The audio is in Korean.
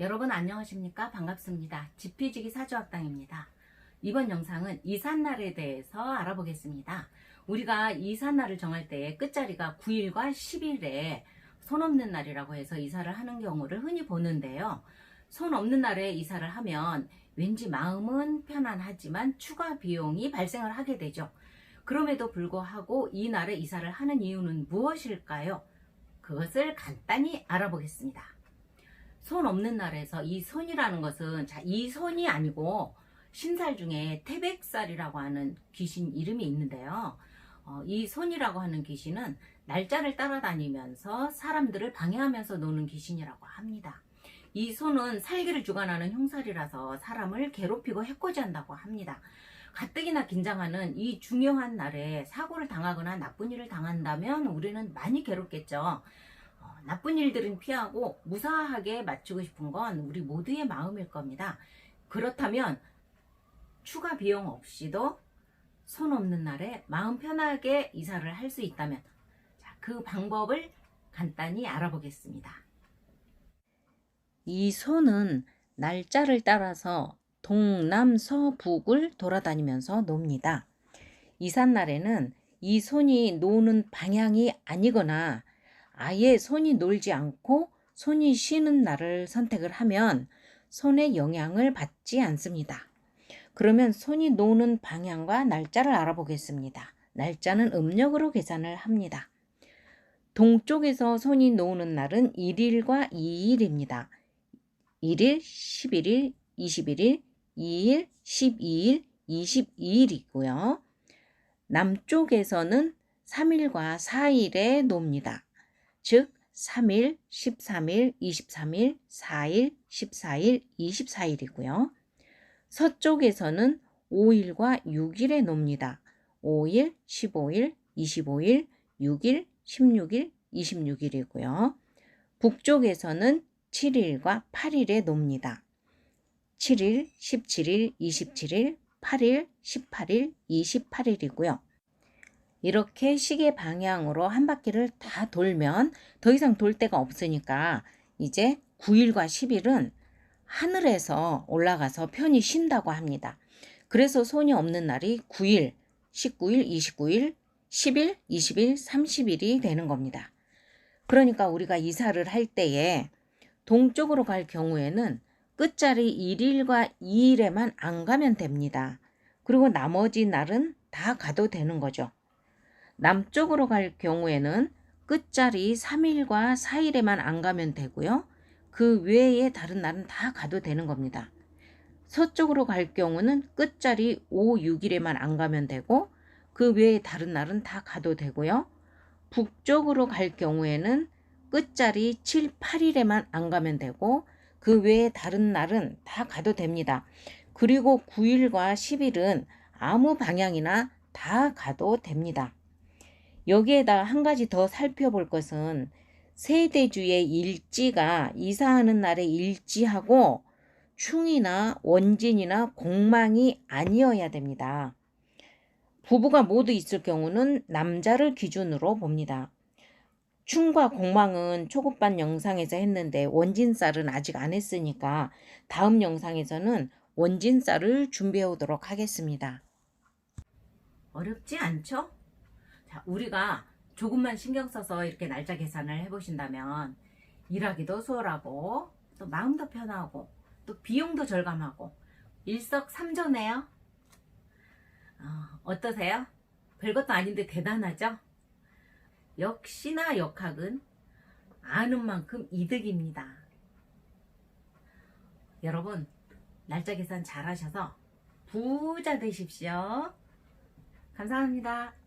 여러분 안녕하십니까? 반갑습니다. 지피지기 사주학당입니다. 이번 영상은 이삿날에 대해서 알아보겠습니다. 우리가 이삿날을 정할 때 끝자리가 9일과 10일에 손 없는 날이라고 해서 이사를 하는 경우를 흔히 보는데요. 손 없는 날에 이사를 하면 왠지 마음은 편안하지만 추가 비용이 발생을 하게 되죠. 그럼에도 불구하고 이 날에 이사를 하는 이유는 무엇일까요? 그것을 간단히 알아보겠습니다. 손 없는 날에서 이 손이라는 것은 자, 이 손이 아니고 신살 중에 태백살이라고 하는 귀신 이름이 있는데요. 어, 이 손이라고 하는 귀신은 날짜를 따라다니면서 사람들을 방해하면서 노는 귀신이라고 합니다. 이 손은 살기를 주관하는 흉살이라서 사람을 괴롭히고 해코지한다고 합니다. 가뜩이나 긴장하는 이 중요한 날에 사고를 당하거나 나쁜 일을 당한다면 우리는 많이 괴롭겠죠. 어, 나쁜 일들은 피하고 무사하게 마치고 싶은 건 우리 모두의 마음일 겁니다. 그렇다면 추가 비용 없이도 손 없는 날에 마음 편하게 이사를 할 수 있다면 자, 그 방법을 간단히 알아보겠습니다. 이 손은 날짜를 따라서 동남서북을 돌아다니면서 놉니다. 이삿날에는 이 손이 노는 방향이 아니거나 아예 손이 놀지 않고 손이 쉬는 날을 선택을 하면 손의 영향을 받지 않습니다. 그러면 손이 노는 방향과 날짜를 알아보겠습니다. 날짜는 음력으로 계산을 합니다. 동쪽에서 손이 노는 날은 1일과 2일입니다. 1일, 11일, 21일, 2일, 12일, 22일이고요. 남쪽에서는 3일과 4일에 놉니다. 즉 3일, 13일, 23일, 4일, 14일, 24일이고요. 서쪽에서는 5일과 6일에 놉니다. 5일, 15일, 25일, 6일, 16일, 26일이고요. 북쪽에서는 7일과 8일에 놉니다. 7일, 17일, 27일, 8일, 18일, 28일이고요. 이렇게 시계 방향으로 한 바퀴를 다 돌면 더 이상 돌 데가 없으니까 이제 9일과 10일은 하늘에서 올라가서 편히 쉰다고 합니다. 그래서 손이 없는 날이 9일, 19일, 29일, 10일, 20일, 30일이 되는 겁니다. 그러니까 우리가 이사를 할 때에 동쪽으로 갈 경우에는 끝자리 1일과 2일에만 안 가면 됩니다. 그리고 나머지 날은 다 가도 되는 거죠. 남쪽으로 갈 경우에는 끝자리 3일과 4일에만 안 가면 되고요. 그 외에 다른 날은 다 가도 되는 겁니다. 서쪽으로 갈 경우는 끝자리 5, 6일에만 안 가면 되고 그 외에 다른 날은 다 가도 되고요. 북쪽으로 갈 경우에는 끝자리 7, 8일에만 안 가면 되고 그 외에 다른 날은 다 가도 됩니다. 그리고 9일과 10일은 아무 방향이나 다 가도 됩니다. 여기에다 한 가지 더 살펴볼 것은 세대주의 일지가 이사하는 날의 일지하고 충이나 원진이나 공망이 아니어야 됩니다. 부부가 모두 있을 경우는 남자를 기준으로 봅니다. 충과 공망은 초급반 영상에서 했는데 원진살은 아직 안 했으니까 다음 영상에서는 원진살을 준비해 오도록 하겠습니다. 어렵지 않죠? 자, 우리가 조금만 신경 써서 이렇게 날짜 계산을 해보신다면 일하기도 수월하고 또 마음도 편하고 또 비용도 절감하고 일석삼조네요. 어, 어떠세요? 별것도 아닌데 대단하죠? 역시나 역학은 아는 만큼 이득입니다. 여러분, 날짜 계산 잘 하셔서 부자 되십시오. 감사합니다.